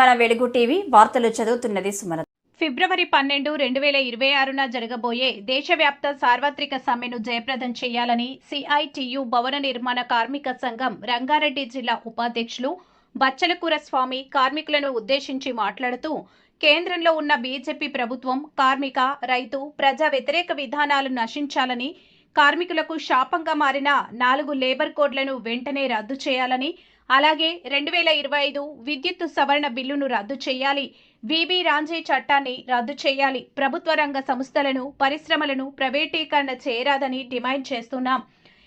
తెలంగాణ వెలుగు టీవీ వార్తలు చదువుతున్నది సుమన ఫిబ్రవరి పన్నెండు రెండు వేల ఇరవై ఆరున జరగబోయే దేశవ్యాప్త సార్వత్రిక సమ్మెను జయప్రదం చేయాలని సిఐటియు భవన నిర్మాణ కార్మిక సంఘం రంగారెడ్డి జిల్లా ఉపాధ్యక్షులు బచ్చలకూర స్వామి కార్మికులను ఉద్దేశించి మాట్లాడుతూ కేంద్రంలో ఉన్న బీజేపీ ప్రభుత్వం కార్మిక రైతు ప్రజా వ్యతిరేక విధానాలు నశించాలని కార్మికులకు శాపంగా మారిన నాలుగు లేబర్ కోడ్లను వెంటనే రద్దు చేయాలని అలాగే రెండు వేల ఇరవై ఐదు విద్యుత్ సవరణ బిల్లును రద్దు చేయాలి. విబి రాంజీ చట్టాన్ని రద్దు చేయాలి. ప్రభుత్వ రంగ సంస్థలను పరిశ్రమలను ప్రైవేటీకరణ చేయరాదని డిమాండ్ చేస్తున్నాం.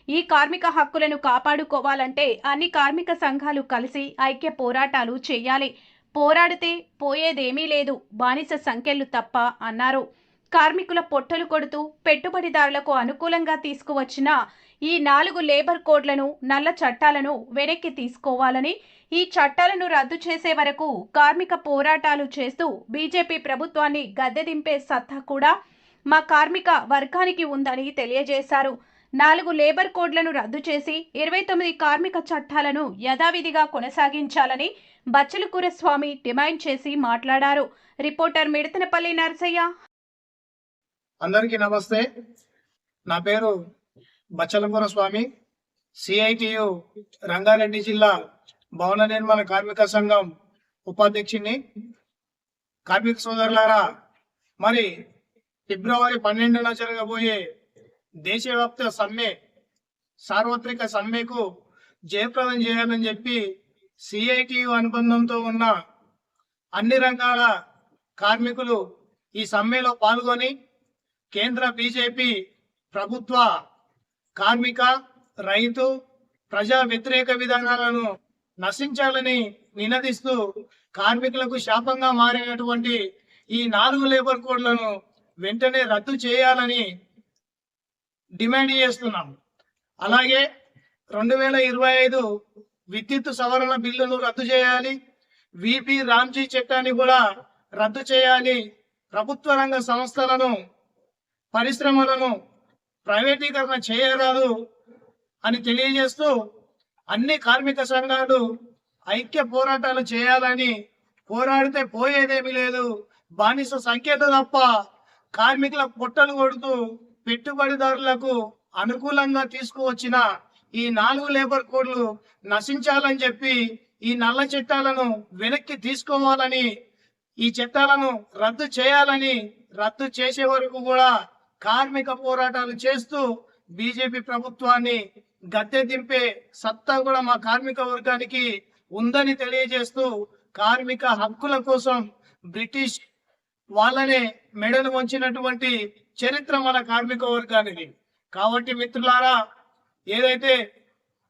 ఈ కార్మిక హక్కులను కాపాడుకోవాలంటే అన్ని కార్మిక సంఘాలు కలిసి ఐక్య పోరాటాలు చేయాలి. పోరాడితే పోయేదేమీ లేదు. బానిస సంఖ్యలు తప్ప అన్నారు. కార్మికుల పొట్టలు కొడుతూ పెట్టుబడిదారులకు అనుకూలంగా తీసుకువచ్చిన ఈ నాలుగు లేబర్ కోడ్లను నల్ల చట్టాలను వెనక్కి తీసుకోవాలని ఈ చట్టాలను రద్దు చేసే వరకు కార్మిక పోరాటాలు చేస్తూ బీజేపీ ప్రభుత్వాన్ని గద్దెదింపే సత్తా కూడా మా కార్మిక వర్గానికి ఉందని తెలియజేశారు. నాలుగు లేబర్ కోడ్లను రద్దు చేసి ఇరవై తొమ్మిది కార్మిక చట్టాలను యథావిధిగా కొనసాగించాలని బచ్చలకూర స్వామి డిమాండ్ చేసి మాట్లాడారు. రిపోర్టర్ మిడతనపల్లి నరసయ్య. అందరికీ నమస్తే. నా పేరు బచ్చలపుర స్వామి సిఐటియు రంగారెడ్డి జిల్లా భవన నిర్మాణ కార్మిక సంఘం ఉపాధ్యక్షుడిని కార్మిక సోదరులారా మరి ఫిబ్రవరి పన్నెండున జరగబోయే దేశవ్యాప్త సమ్మె సార్వత్రిక సమ్మెకు జయప్రదం చేయాలని చెప్పి సిఐటియు అనుబంధంతో ఉన్న అన్ని రంగాల కార్మికులు ఈ సమ్మెలో పాల్గొని కేంద్ర బీజేపీ ప్రభుత్వ కార్మిక రైతు ప్రజా వ్యతిరేక విధానాలను నశించాలని నినదిస్తూ కార్మికులకు శాపంగా మారినటువంటి ఈ నాలుగు లేబర్ కోడ్లను వెంటనే రద్దు చేయాలని డిమాండ్ చేస్తున్నాం. అలాగే రెండు వేల ఇరవై ఐదు విద్యుత్ సవరణ బిల్లును రద్దు చేయాలి. విపి రామ్జీ చట్టాన్ని కూడా రద్దు చేయాలి. ప్రభుత్వ రంగ సంస్థలను పరిశ్రమలను ప్రైవేటీకరణ చేయరాదు అని తెలియజేస్తూ అన్ని కార్మిక సంఘాలు ఐక్య పోరాటాలు చేయాలని పోరాడితే పోయేదేమీ లేదు. బానిస సంఖ్యత తప్ప కార్మికుల పొట్టలు కొడుతూ పెట్టుబడిదారులకు అనుకూలంగా తీసుకువచ్చిన ఈ నాలుగు లేబర్ కోడ్లు నశించాలని చెప్పి ఈ నల్ల చట్టాలను వెనక్కి తీసుకోవాలని ఈ చట్టాలను రద్దు చేయాలని రద్దు చేసే వరకు కూడా కార్మిక పోరాటాలు చేస్తూ బీజేపీ ప్రభుత్వాన్ని గద్దె దింపే సత్తా కూడా మా కార్మిక వర్గానికి ఉందని తెలియజేస్తూ కార్మిక హక్కుల కోసం బ్రిటిష్ వాళ్ళనే మెడలు వంచినటువంటి చరిత్ర మన కార్మిక వర్గానికి కాబట్టి మిత్రులారా ఏదైతే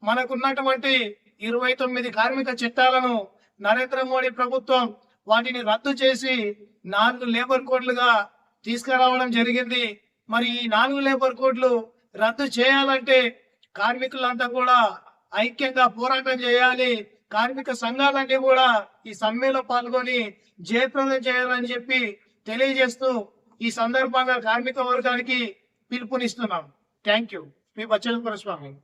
మనకున్నటువంటి ఇరవై తొమ్మిది కార్మిక చట్టాలను నరేంద్ర మోడీ ప్రభుత్వం వాటిని రద్దు చేసి నాలుగు లేబర్ కోడ్లుగా తీసుకురావడం జరిగింది. మరి ఈ నాలుగు లేబర్ కోడ్లు రద్దు చేయాలంటే కార్మికులంతా కూడా ఐక్యంగా పోరాటం చేయాలి. కార్మిక సంఘాలన్నీ కూడా ఈ సమ్మెలో పాల్గొని జయప్రదం చేయాలని చెప్పి తెలియజేస్తూ ఈ సందర్భంగా కార్మిక వర్గానికి పిలుపునిస్తున్నాం. Thank you. Me Bachala Swamy